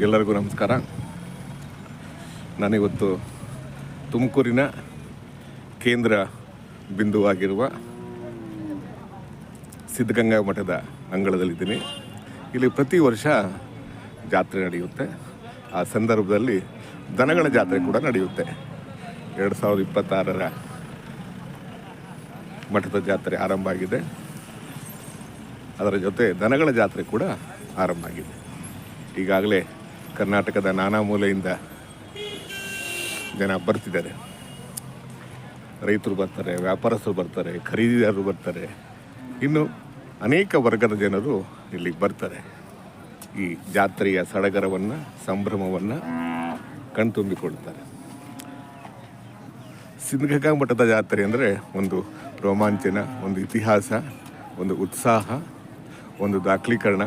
ಎಲ್ಲರಿಗೂ ನಮಸ್ಕಾರ. ನಾನಿವತ್ತು ತುಮಕೂರಿನ ಕೇಂದ್ರ ಬಿಂದುವಾಗಿರುವ ಸಿದ್ಧಗಂಗಾ ಮಠದ ಅಂಗಳದಲ್ಲಿದ್ದೀನಿ. ಇಲ್ಲಿ ಪ್ರತಿ ವರ್ಷ ಜಾತ್ರೆ ನಡೆಯುತ್ತೆ. ಆ ಸಂದರ್ಭದಲ್ಲಿ ದನಗಳ ಜಾತ್ರೆ ಕೂಡ ನಡೆಯುತ್ತೆ. ಎರಡು ಸಾವಿರದ ಇಪ್ಪತ್ತಾರರ ಮಠದ ಜಾತ್ರೆ ಆರಂಭ ಆಗಿದೆ. ಅದರ ಜೊತೆ ದನಗಳ ಜಾತ್ರೆ ಕೂಡ ಆರಂಭ ಆಗಿದೆ. ಈಗಾಗಲೇ ಕರ್ನಾಟಕದ ನಾನಾ ಮೂಲೆಯಿಂದ ಜನ ಬರ್ತಿದ್ದಾರೆ. ರೈತರು ಬರ್ತಾರೆ, ವ್ಯಾಪಾರಸ್ಥರು ಬರ್ತಾರೆ, ಖರೀದಿದಾರರು ಬರ್ತಾರೆ. ಇನ್ನು ಅನೇಕ ವರ್ಗದ ಜನರು ಇಲ್ಲಿ ಬರ್ತಾರೆ. ಈ ಜಾತ್ರೆಯ ಸಡಗರವನ್ನು, ಸಂಭ್ರಮವನ್ನು ಕಣ್ತುಂಬಿಕೊಳ್ತಾರೆ. ಸಿದ್ಧಗಂಗಾ ಮಠದ ಜಾತ್ರೆ ಅಂದರೆ ಒಂದು ರೋಮಾಂಚನ, ಒಂದು ಇತಿಹಾಸ, ಒಂದು ಉತ್ಸಾಹ, ಒಂದು ದಾಖಲೀಕರಣ.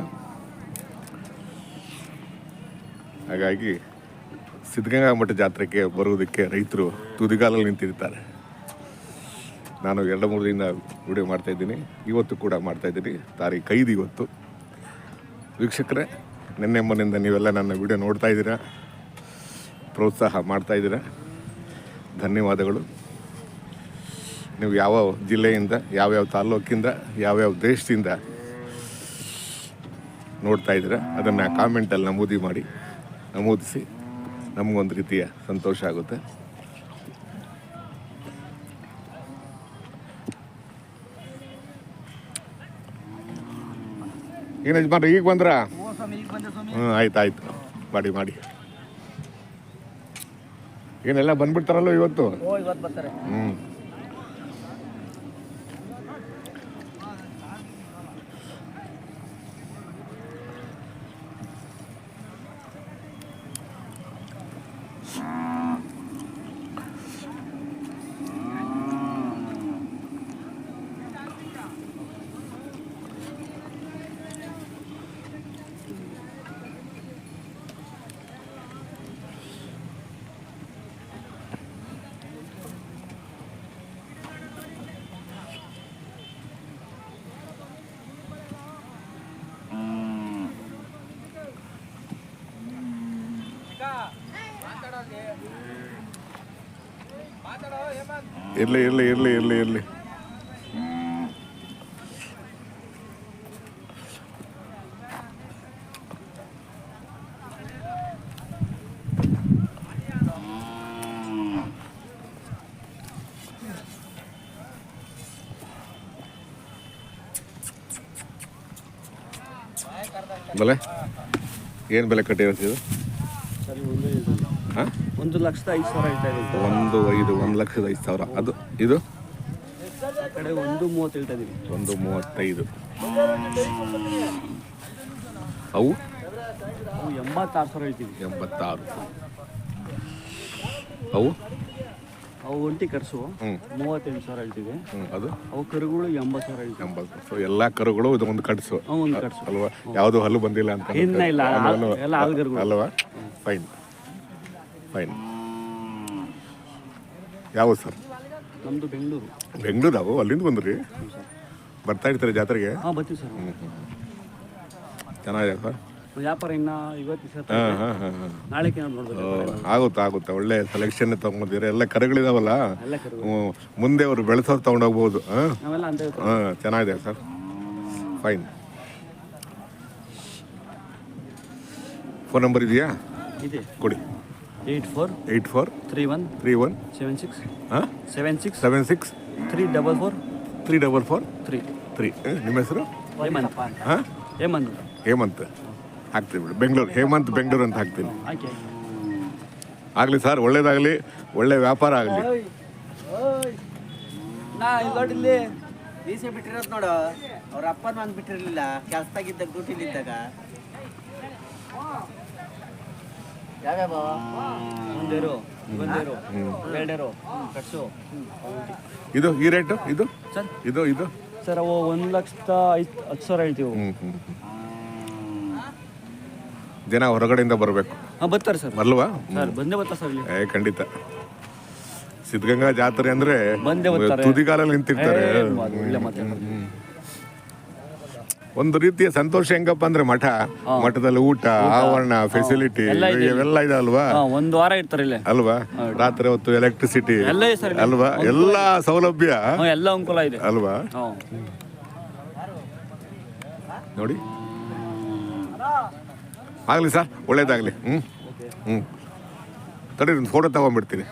ಹಾಗಾಗಿ ಸಿದ್ಧಗಂಗಾ ಮಠ ಜಾತ್ರೆಗೆ ಬರುವುದಕ್ಕೆ ರೈತರು ತುದಿಗಾಲಲ್ಲಿ ನಿಂತಿರ್ತಾರೆ. ನಾನು ಎರಡು ಮೂರು ದಿನ ವಿಡಿಯೋ ಮಾಡ್ತಾ ಇದ್ದೀನಿ. ಇವತ್ತು ಕೂಡ ಮಾಡ್ತಾಯಿದ್ದೀನಿ ತಾರೀಖು ಐದು ಇವತ್ತು. ವೀಕ್ಷಕರೇ, ನಿನ್ನೆ ಮನೆಯಿಂದ ನೀವೆಲ್ಲ ನನ್ನ ವಿಡಿಯೋ ನೋಡ್ತಾ ಇದ್ದೀರಾ? ಪ್ರೋತ್ಸಾಹ ಮಾಡ್ತಾ ಇದ್ದೀರಾ? ಧನ್ಯವಾದಗಳು. ನೀವು ಯಾವ ಜಿಲ್ಲೆಯಿಂದ, ಯಾವ್ಯಾವ ತಾಲ್ಲೂಕಿಂದ, ಯಾವ್ಯಾವ ದೇಶದಿಂದ ನೋಡ್ತಾ ಇದ್ದೀರಾ? ಅದನ್ನು ಕಾಮೆಂಟಲ್ಲಿ ನಮೂದಿ ಮಾಡಿ. ನಮೂದಿಸಿ. ನಮಗೊಂದು ರೀತಿಯ ಸಂತೋಷ ಆಗುತ್ತೆ. ಏನು ಯಜಮಾನ್ರಿ ಈಗ ಬಂದ್ರ? ಹ್ಞೂ ಆಯ್ತು ಆಯ್ತು. ಮಾಡಿ ಮಾಡಿ. ಏನೆಲ್ಲ ಬಂದ್ಬಿಡ್ತಾರಲ್ಲ ಇವತ್ತು? ಹ್ಞೂ ಇರ್ಲಿ ಇರ್ಲಿ ಇರಲಿ ಇರ್ಲಿ ಇರಲಿ. ಬೆಲೆ? ಏನು ಬೆಲೆ ಕಟ್ಟಿರುತ್ತೆ ಇದು. ಒಂದು ಲಕ್ಷದ ಐದು ಸಾವಿರ ಹೇಳ್ತಾ ಇದ್ದೀವಿ ಒಂದು ಐದು ಒಂದು ಲಕ್ಷದ ಐದು ಸಾವಿರ. ಅದು ಇದು? ಕಡೆ ಒಂದು ಮೂವತ್ತು ಹೇಳ್ತಾ ಇದ್ದೀವಿ ಒಂದು ಮೂವತ್ತೈದು. ಅವು? ಅವು ಎಂಬತ್ತಾರು ಸಾವಿರ ಹೇಳ್ತೀವಿ ಎಂಬತ್ತಾರು. ಅವು? ಅವು ಒಂಟಿ ಕಟ್ಸು ಮೂವತ್ತೆಂಟು ಸಾವಿರ ಹೇಳ್ತೀವಿ ಹ್ಞೂ ಅದು? ಅವು ಕರುಗಳು ಎಂಬತ್ತು ಸಾವಿರ ಹೇಳ್ತೀವಿ ಎಂಬತ್ತು. ಸೊ ಎಲ್ಲ ಕರುಗಳು ಇದು ಒಂದು ಕಟ್ಸು. ಒಂದು ಕಟ್ಸು. ಅಲ್ವಾ? ಯಾವುದು ಹಲ್ಲು ಬಂದಿಲ್ಲ ಅಂತ ಇಲ್ಲ ಅಲ್ವಾ? ಎಲ್ಲ ಹಾಲ್ಗರುಗಳು. ಅಲ್ವಾ? ಫೈನ್ ಫೈನ್ ಯಾವ ಸರ್? ನಮ್ಮದು ಬೆಂಗಳೂರು. ಬೆಂಗಳೂರು ಅವು ಅಲ್ಲಿಂದ ಬಂದ್ರಿ? ಬರ್ತಾ ಇರ್ತಾರೆ ಜಾತ್ರೆಗೆ? ಹಾಂ ಬರ್ತೀವಿ ಸರ್. ಚೆನ್ನಾಗಿದೆ ಸರ್. ವ್ಯಾಪಾರ ಇನ್ನ ಇವತ್ತು ಸರ್ ಹಾಂ ಹಾಂ ಹಾಂ ಹಾಂ. ಏನಾದ್ರು ನೋಡ್ಬೇಕು ಆಗುತ್ತೆ ಆಗುತ್ತೆ. ಒಳ್ಳೆ ಸೆಲೆಕ್ಷನ್ ತಗೊಂಡಿದ್ದೀರಾ ಎಲ್ಲ ಕರೆಗಳಿದಾವಲ್ಲ? ಎಲ್ಲ ಹ್ಮ್, ಮುಂದೆ ಅವರು ಬೆಳೆಸೋದು ತಗೊಂಡೋಗ್ಬೋದು. ಹಾಂ? ನಾವೆಲ್ಲ ಅಂತ ಹಾಂ ಚೆನ್ನಾಗಿದೆ ಸರ್. ಫೈನ್ ಫೋನ್ ನಂಬರ್ ಇದೆಯಾ? ಇದೆ. ಕೊಡಿ. Eight four eight four three one three one seven six ಹಾಂ? Seven six seven six three double four three double four three three ನಿಮ್ಮ ಹೆಸರು? ಹೇಮಂತ್. ಹಾಂ? ಹೇಮಂತ್. ಹೇಮಂತ್. ಹಾಕ್ತೀವಿ ಬಿಡು. ಬೆಂಗಳೂರು. ಹೇಮಂತ್ ಬೆಂಗಳೂರು ಅಂತ ಹಾಕ್ತೀನಿ. ಆಗ್ಲಿ ಸರ್ ಒಳ್ಳೇದಾಗಲಿ. ಒಳ್ಳೆ ವ್ಯಾಪಾರ ಆಗಲಿ. ನಾ ಇಲ್ಲಿ ಮೀಸೆ ಬಿಟ್ಟಿರೋದು ನೋಡು. ಅವ್ರ ಅಪ್ಪನ ಬಂದು ಬಿಟ್ಟಿರಲಿಲ್ಲ ಕೆಲ್ಸದಾಗಿದ್ದಾಗ ಡ್ಯೂಟಿಲಿದ್ದಾಗ ಯಾವ್ಯಾವ? ಒಂದೇರು ಒಂದೇರು ಎರಡೇರು ಕಟ್ಸು. ಇದು ಈ ರೇಟು? ಇದು? ಸರ್. ಇದು ಇದು? ಸರ್ ಅವು ಒಂದು ಲಕ್ಷದ ಐದು ಹತ್ತು ಸಾವಿರ ಹೇಳ್ತೀವಿ ಜನ ಹೊರಗಡೆಯಿಂದ ಬರಬೇಕು. ಹಾಂ ಬರ್ತಾರೆ ಸರ್. ಅಲ್ವಾ ಸರ್ ಬಂದೇ ಬರ್ತಾರೆ ಸರ್ ಇಲ್ಲಿ. ಏ ಖಂಡಿತ. ಸಿದ್ಧಗಂಗಾ ಜಾತ್ರೆ ಅಂದ್ರೆ ಬಂದೇ ಬರ್ತಾರೆ. ತುದಿಗಾಲಲ್ಲಿ ನಿಂತಿರ್ತಾರೆ. ಹ್ಮ್, ಹ್ಮ್. ಒಂದು ರೀತಿಯ ಸಂತೋಷ ಹೆಂಗಪ್ಪ ಅಂದ್ರೆ ಮಠ ಮಠದಲ್ಲಿ ಊಟ ಆವರಣ ಫೆಸಿಲಿಟಿ. ಇವೆಲ್ಲ ಇದೆ ಅಲ್ವಾ? ಒಂದು ವಾರ ಇರ್ತಾರೆ ಇಲ್ಲೇ. ಅಲ್ವಾ? ರಾತ್ರಿ ಹೊತ್ತು ಎಲೆಕ್ಟ್ರಿಸಿಟಿ ಅಲ್ವಾ? ಎಲ್ಲ ಸೌಲಭ್ಯ? ಎಲ್ಲ ಅನುಕೂಲ ಇದೆ. ಅಲ್ವಾ? ನೋಡಿ. ಆಗಲಿ ಸರ್ ಒಳ್ಳೇದಾಗಲಿ. ಹ್ಞೂ ಹ್ಞೂ ತಡೀರಿ ಫೋಟೋ ತಗೊಂಡ್ಬಿಡ್ತೀನಿ.